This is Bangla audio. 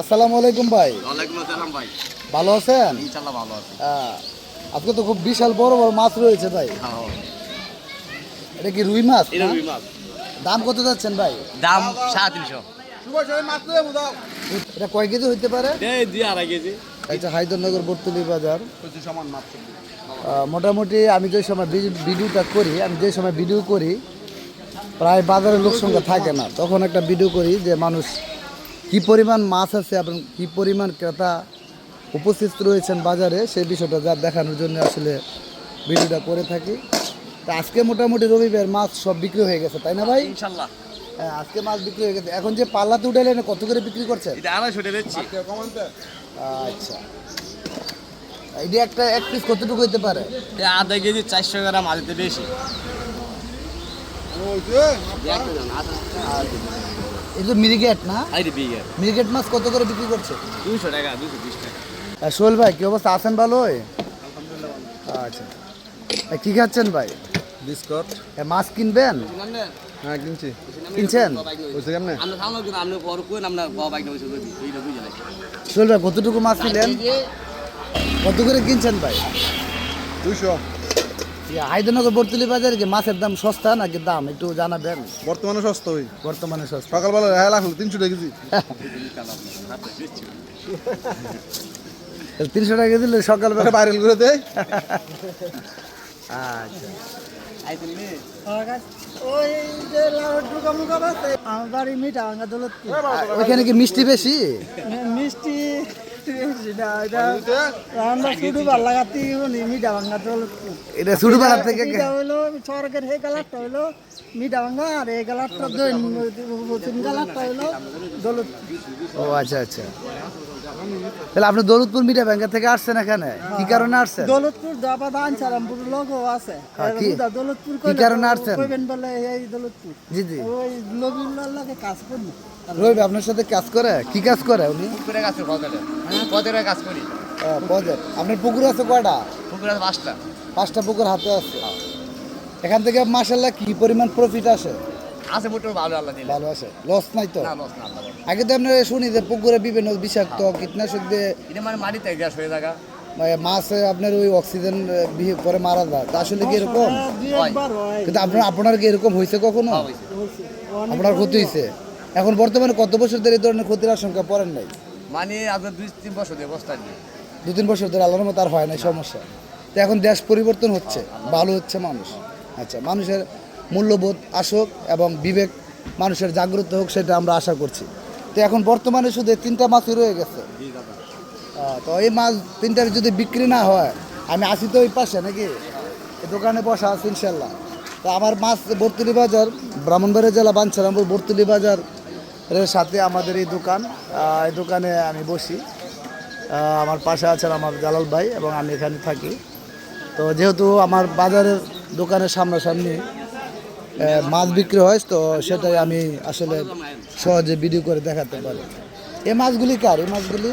আসসালামু আলাইকুম ভাই। ওয়ালাইকুম আসসালাম ভাই। ভালো আছেন? ইনশাল্লাহ ভালো আছি। আজকে তো খুব বিশাল বড় বড় মাছ রয়েছে ভাই। এটা কি রুই মাছ এটা রুই মাছ। দাম কত যাচ্ছেন ভাই? দাম সাড়ে তিনশো। এটা কয় কেজি হইতে পারে? এই দুই আড়াই কেজি। এটা হায়দরনগর বর্তলি বাজার। মোটামুটি আমি যে সময় ভিডিওটা করি আমি যে সময় ভিডিও করি প্রায় বাজারে লোক সংখ্যা থাকে না। তখন একটা ভিডিও করি যে মানুষ কি পরিমাণ মাছ আছে এবং কি পরিমাণ ক্রেতা উপস্থিত রয়েছেন বাজারে সেই বিষয়টা যা দেখানোর জন্য আসলে ভিডিওটা করে থাকি। তা আজকে মোটামুটি রবিবার মাছ সব বিক্রি হয়ে গেছে তাই না ভাই? ইনশাল্লাহ। হ্যাঁ আজকে মাছ বিক্রি হয়ে গেছে। এখন যে পাল্লাতে উঠাইলেন কত করে বিক্রি করছেন? আড়াইশো আচ্ছা। এটা একটা এক পিস কতটুকু হইতে পারে? আধা কেজি চারশো গ্রাম আদিতে বেশি। এই মিরিগেট না? মিরিগেট। মাছ কত করে বিক্রি করছে? দুইশো টাকা দুইশো বিশ টাকা। সোহেল ভাই কি অবস্থা? আছেন ভালো? আচ্ছা। কি খাচ্ছেন ভাই? বিস্কট। এ, মাছ কিনবেন? হ্যাঁ কিনছি। কিনছেন? সোহেল ভাই কতটুকু মাছ নিলেন কত করে কিনছেন ভাই? দুইশো। হায়দনগর বর্তলি বাজারে কি মাছের দাম সস্তা নাকি দাম? একটু জানাবেন। বর্তমানে সস্তা ওই বর্তমানে সস্তা। সকালবেলা রেহাই লাগল তিনশো টাকা কেজি। তিনশো টাকা দিলে সকালবেলা ভাইরাল করে দেয়। আচ্ছা। ওই যে লাউড্ডু কামু কাবাতে মিঠা ভাঙা দৌলতপুর ওইখানে কি মিষ্টি বেশি? মিষ্টি এটা ভাঙা দৌলতপুর থেকে হইল সরকার এই কালারটা হইল মিঠা ভাঙা আর এই কালারটা দৈন তিন কালারটা হইল ও আচ্ছা আচ্ছা। তাহলে আপনি দৌলতপুর মিডিয়া ব্যাংকের থেকে আসছেন এখানে? কি কারণে আসছেন? দৌলতপুর দাবা দান সারামপুর লোগো আছে। হ্যাঁ, কি? দৌলতপুর কি কারণে আসছেন? কইবেন বলে এই দৌলতপুর। জি জি। ওই লাগে কাজ করি। রবি আপনার সাথে কাজ করে? কি কাজ করে উনি? পুকুরে কাজ করি কত কাজ করি। পদের। আপনার পুকুর আছে কয়টা? পুকুরে পাঁচটা। পাঁচটা পুকুর হাতে আছে। এখান থেকে মাসাল্লাহ কি পরিমাণ প্রফিট আসে? আছে মোটর ভালো আল্লাহ দিলে। ভালো আসে লস নাই তো? না লস না আল্লাহ আগে তো আপনার শুনি যে পুকুরে বিভিন্ন বিষাক্ত কীটনাশক দিয়ে এটা মানে মাটিতে গ্যাস হয়ে থাকা মানে মাছ আপনার ওই অক্সিজেন পরে মারা যায়। তা আসলে কি এরকম? হয়। কিন্তু আপনার আপনার কি এরকম হয়েছে কখনো? হ্যাঁ, আপনার ক্ষতি হয়েছে? এখন বর্তমানে কত বছর ধরে এই ধরনের ক্ষতির আশঙ্কা পড়েন নাই? মানে আপনার দুই তিন বছর দিয়ে বস্তা দু তিন বছর ধরে আল্লাহর মতো আর হয় না সমস্যা। তো এখন দেশ পরিবর্তন হচ্ছে ভালো হচ্ছে মানুষ। আচ্ছা মানুষের মূল্যবোধ আসুক এবং বিবেক মানুষের জাগ্রত হোক, সেটা আমরা আশা করছি। তো এখন বর্তমানে শুধু তিনটা মাছই রয়ে গেছে। তো এই মাছ তিনটার যদি বিক্রি না হয়, আমি আসি তো ওই পাশে নাকি? দোকানে বসা আছে ইনশাল্লাহ তো আমার মাছ বর্তলি বাজার, ব্রাহ্মণবাড়িয়া জেলা বাঞ্ছারামপুর বর্তলি বাজার এর সাথে আমাদের এই দোকান। এই দোকানে আমি বসি। আমার পাশে আছেন আমার জালাল ভাই এবং আমি এখানে থাকি। তো যেহেতু আমার বাজারের দোকানের সামনাসামনি মাছ বিক্রি হয়, তো সেটাই আমি আসলে সহজে ভিডিও করে দেখাতে পারি। এই মাছগুলি কার? এই মাছগুলি?